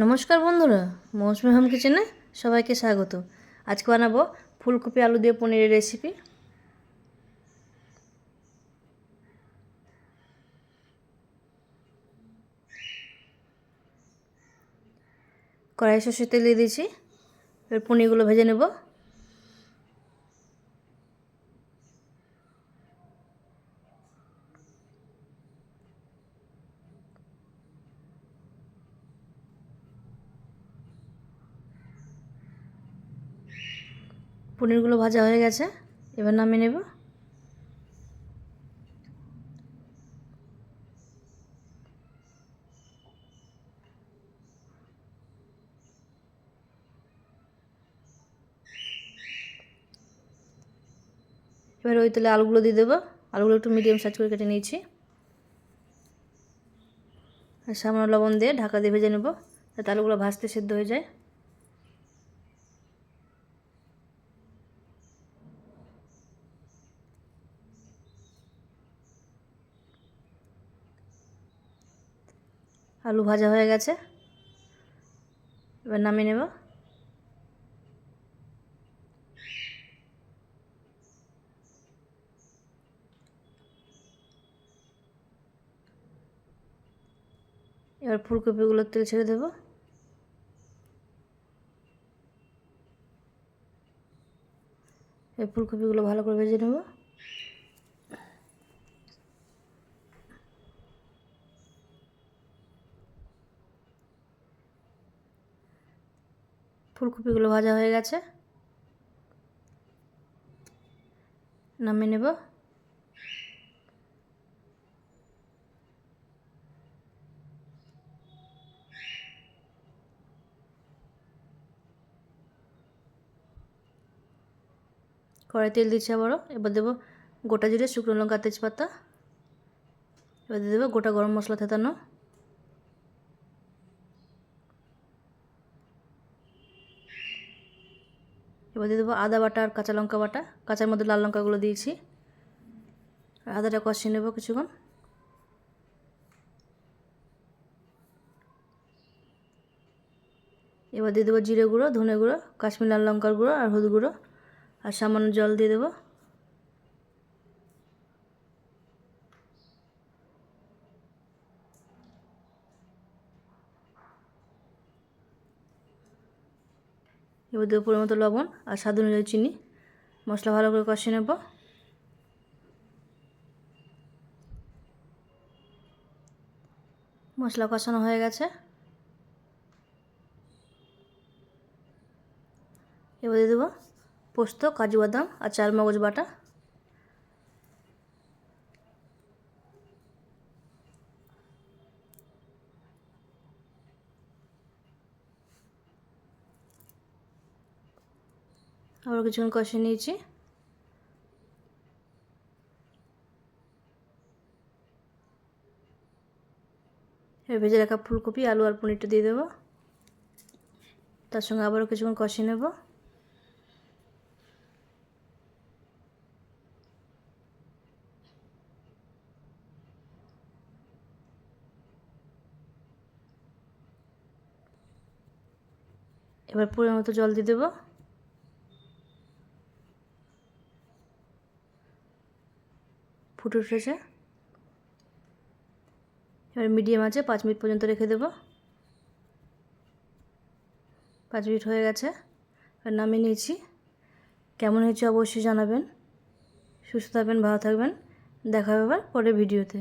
নমস্কার বন্ধুরা, মৌসুমি হোম কিচেনে সবাইকে স্বাগত। আজকে বানাবো ফুলকপি আলু দিয়ে পনিরের রেসিপি কড়াই সর্ষে তেল দিয়ে দিয়েছি, এবার পনিরগুলো ভেজে নেব। পনিরগুলো ভাজা হয়ে গেছে। এবার নামিয়ে নেব। এবার ওই তেলে আলুগুলো দিয়ে দেবো। আলুগুলো একটু মিডিয়াম সাইজ করে কেটে নিয়েছি। আর সামান্য লবণ দিয়ে ঢাকা দিয়ে ভেজে নেব। যাতে আলুগুলো ভাজতে সেদ্ধ হয়ে যায়। আলু ভাজা হয়ে গেছে। এবার নামিয়ে নেব। এবার ফুলকপিগুলোর তেল ছেড়ে দেবো। এই ফুলকপিগুলো ভালো করে ভেজে নেব। ফুলকপিগুলো ভাজা হয়ে গেছে। নামিয়ে নেব। কড়াই তেল দিচ্ছি আবারও। এবার দেবো গোটা জিরে, শুকনো লঙ্কা, তেজপাতা। এবার দিয়ে দেবো গোটা গরম মশলা থেতানো। এবার দিয়ে দেবো আদা বাটা আর কাঁচা লঙ্কা বাটা। কাঁচার মধ্যে লাল লঙ্কাগুলো দিয়েছি। আর আদাটা কষিয়ে নেব কিছুক্ষণ। এবার দিয়ে দেবো জিরে গুঁড়ো, ধনে গুঁড়ো, কাশ্মীর লাল লঙ্কার গুঁড়ো আর হলুদ গুঁড়ো। আর সামান্য জল দিয়ে দেবো। এবার দেবো পরিমাণ মতো লবণ আর স্বাদ অনুযায়ী চিনি। মশলা ভালো করে কষিয়ে নেব। মশলা কষানো হয়ে গেছে। এবার দিয়ে দেবো পোস্ত, কাজু বাদাম আর চাল মগজ বাটা। আবার কিছুক্ষণ কষে নিয়েছি। ভেজে রাখা ফুলকপি, আলু আর পনিরটা দিয়ে দেবো। তার সঙ্গে আবারও কিছুক্ষণ কষিয়ে নেব। এবার পুরো মতো জল দিয়ে দেবো। ফুটে উঠেছে। এবার মিডিয়াম আছে, পাঁচ মিনিট পর্যন্ত রেখে দেব। পাঁচ মিনিট হয়ে গেছে, এবার নামিয়ে নিয়েছি। কেমন হয়েছে অবশ্যই জানাবেন। সুস্থ থাকবেন, ভালো থাকবেন। দেখা হবে আবার পরের ভিডিওতে।